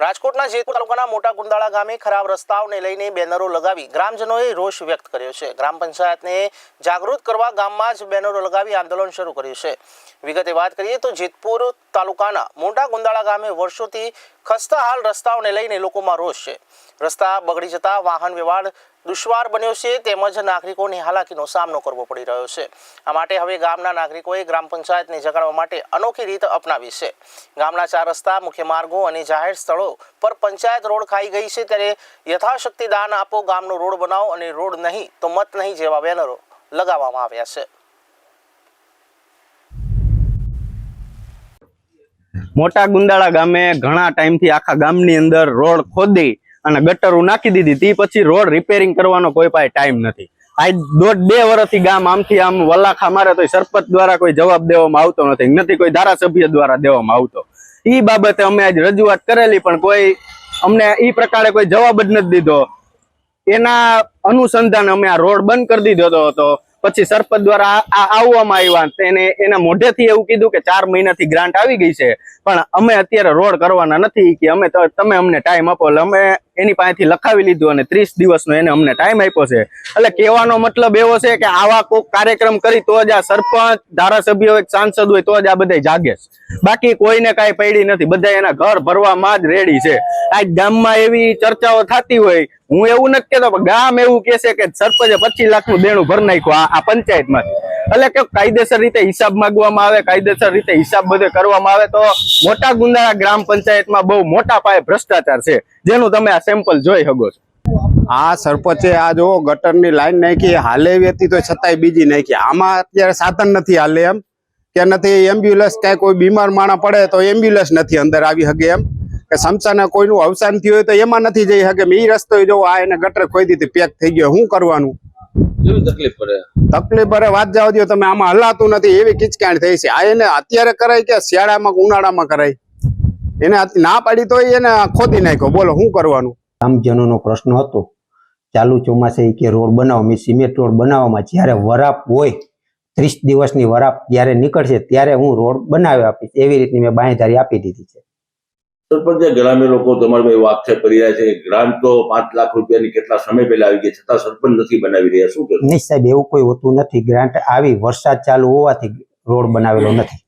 રાજકોટના જેતપુર તાલુકાના મોટા ગુંદાળા ગામે ખરાબ રસ્તાઓને લઈને બેનરો લગાવી ગ્રામજનોએ રોષ વ્યક્ત કર્યો છે. ગ્રામ પંચાયતને જાગૃત કરવા ગામમાં જ બેનરો લગાવી આંદોલન શરૂ કર્યું છે. વિગતે વાત કરીએ તો જેતપુર તાલુકાના મોટા ગુંદાળા ગામે વર્ષોથી ખસ્તા હાલ રસ્તાઓને લઈને લોકોમાં રોષ છે. રસ્તા બગડી જતા વાહન વ્યવહાર દુશ્વાર બન્યો છે તેમજ નાગરિકોને હાલાકીનો સામનો કરવો પડી રહ્યો છે. આ માટે હવે ગામના નાગરિકોએ ગ્રામ પંચાયતને જગાડવા માટે અનોખી રીત અપનાવી છે. ગામના ચાર રસ્તા, મુખ્ય માર્ગો અને જાહેર સ્થળો પર પંચાયત રોડ ખાઈ ગઈ છે ત્યારે યથાશક્તિ દાન આપો, ગામનો રોડ બનાવો અને રોડ નહીં તો મત નહીં જેવા બેનરો લગાવવામાં આવ્યા છે. મોટા ગુંદાળા ગામે ઘણા ટાઈમથી આખા ગામની અંદર રોડ ખોદી અને ગટરું નાખી દીધી તે પછી રોડ રિપેરિંગ કરવાનો કોઈ પાસે ટાઈમ નથી. આજ દોઢ બે વર્ષથી ગામ આમથી આમ વલાખા મારે તો સરપંચ દ્વારા કોઈ જવાબ દેવામાં આવતો નથી નથી કોઈ ધારાસભ્ય દ્વારા દેવામાં આવતો. ઈ બાબતે અમે આજ રજૂઆત કરેલી, પણ કોઈ અમને એ પ્રકારે કોઈ જવાબ જ નથી દીધો. એના અનુસંધાન અમે આ રોડ બંધ કરી દીધો હતો. પછી સરપંચ દ્વારા આવવામાં આવ્યા તેને એના મોઢેથી એવું કીધું કે ચાર મહિનાથી ગ્રાન્ટ આવી ગઈ છે. પણ અમે અત્યારે રોડ કરવાના નથી કે અમે તમે અમને ટાઈમ આપો એટલે અમે એની પાસેથી લખાવી લીધું અને ત્રીસ દિવસનો એને અમને ટાઈમ આપ્યો છે. એટલે કહેવાનો મતલબ એવો છે કે આવા કોઈક કાર્યક્રમ કરી તો જ આ સરપંચ, ધારાસભ્ય હોય, સાંસદ હોય તો જ આ બધા જાગે બાકી કોઈને કાંઈ પડી નથી. બધા એના ઘર ભરવામાં જ રેડી છે. આ ગામમાં એવી ચર્ચાઓ થતી હોય, હું એવું નથી કેતો ગામ એવું કે છે કે સરપંચે પચીસ લાખનું દેણું ભરી નાખ્યું આ પંચાયતમાંથી. એટલે કે કાયદેસર રીતે હિસાબ માંગવામાં આવે, કાયદેસર રીતે હિસાબ બધે કરવામાં આવે, તો મોટા ગુંદાળા ગ્રામ પંચાયતમાં બહુ મોટા પાયે ભ્રષ્ટાચાર છે. જેનું તમે આ સેમ્પલ જોઈ શકો છો. આ સરપંચે આ જો ગટરની લાઈન નાખી, હાલે હતી તો છતાંય બીજી નાખી. આમાં અત્યારે સાધન નથી હાલે એમ. કે નથી એમ્બ્યુલન્સ ક્યાંય કોઈ બીમાર માણસ પડે તો એમ્બ્યુલન્સ નથી અંદર આવી શકે એમ. કે સમસાને કોઈનું અવસાન થયું હોય તો એમાં નથી જઈ શકે ઈ રસ્તો જો આ એને ગટર ખોઈ દીધી, પેક થઈ ગયો. શું કરવાનું? કેવી તકલીફ પડે? તકલીફ વાત જવા દો તમે આમાં હલાતું નથી એવી કિચકાણ થઈ છે. આ એને અત્યારે કરાય કે શિયાળામાં ઉનાળામાં કરાય? એને ના પાડી તો એને ખોદી નાખ્યો. બોલો શું કરવાનું? ગ્રામજનોનો પ્રશ્ન હતો. ચાલુ ચોમાસે કે રોડ બનાવો મેં સિમેન્ટ રોડ બનાવવામાં જ્યારે વરાપ હોય ત્રીસ દિવસની વરાપ જ્યારે નીકળશે ત્યારે હું રોડ બનાવી આપીશ. એવી રીતની મેં બાંયધારી આપી દીધી છે. સરપંચ ગ્રામ્ય લોકો તમારે ભાઈ આક્ષેપ કરી રહ્યા છે કે ગ્રાન્ટ તો પાંચ લાખ રૂપિયાની કેટલા સમય પહેલા આવી ગઈ છતાં સરપંચ નથી બનાવી રહ્યા. શું નહીં સાહેબ એવું કોઈ હોતું નથી. ગ્રાન્ટ આવી વરસાદ ચાલુ હોવાથી રોડ બનાવેલો નથી.